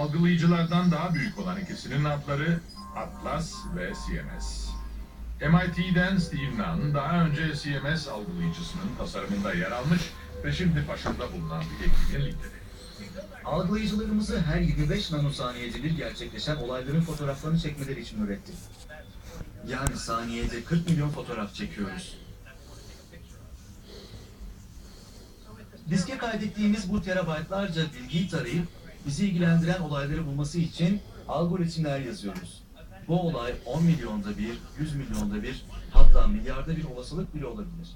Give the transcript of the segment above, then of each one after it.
Algılayıcılardan daha büyük olan ikisinin adları Atlas ve CMS. MIT'den Steve Nunn daha önce CMS algılayıcısının tasarımında yer almış ve şimdi başında bulunan bir ekibin lideri. Algılayıcılarımızı her 25 nanosaniyede bir gerçekleşen olayların fotoğraflarını çekmeleri için ürettik. Yani saniyede 40 milyon fotoğraf çekiyoruz. Diske kaydettiğimiz bu terabaytlarca bilgiyi tarayıp bizi ilgilendiren olayları bulması için algoritmler yazıyoruz. Bu olay 10 milyonda bir, 100 milyonda bir, hatta milyarda bir olasılık bile olabilir.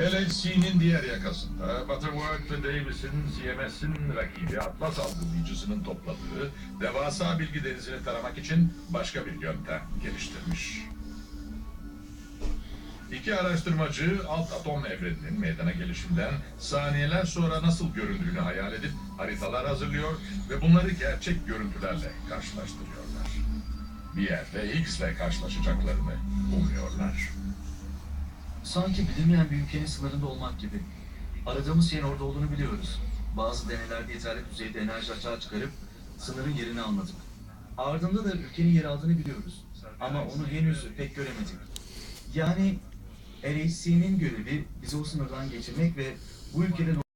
LHC'nin diğer yakasında Butterworth ve Davis'in CMS'in rakibi Atlas algılayıcısının topladığı devasa bilgi denizini taramak için başka bir yöntem geliştirmiş. İki araştırmacı alt atom evreninin meydana gelişinden saniyeler sonra nasıl göründüğünü hayal edip haritalar hazırlıyor ve bunları gerçek görüntülerle karşılaştırıyorlar. Bir yerde X ile karşılaşacaklarını umuyorlar. Sanki bilinmeyen bir ülkenin sınırında olmak gibi. Aradığımız şeyin orada olduğunu biliyoruz. Bazı deneylerde yeterli düzeyde enerji açığa çıkarıp sınırın yerini anladık. Ardında da ülkenin yer aldığını biliyoruz. Ama onu henüz pek göremedik. Yani LHC'nin görevi bizi o sınırdan geçirmek ve bu ülkede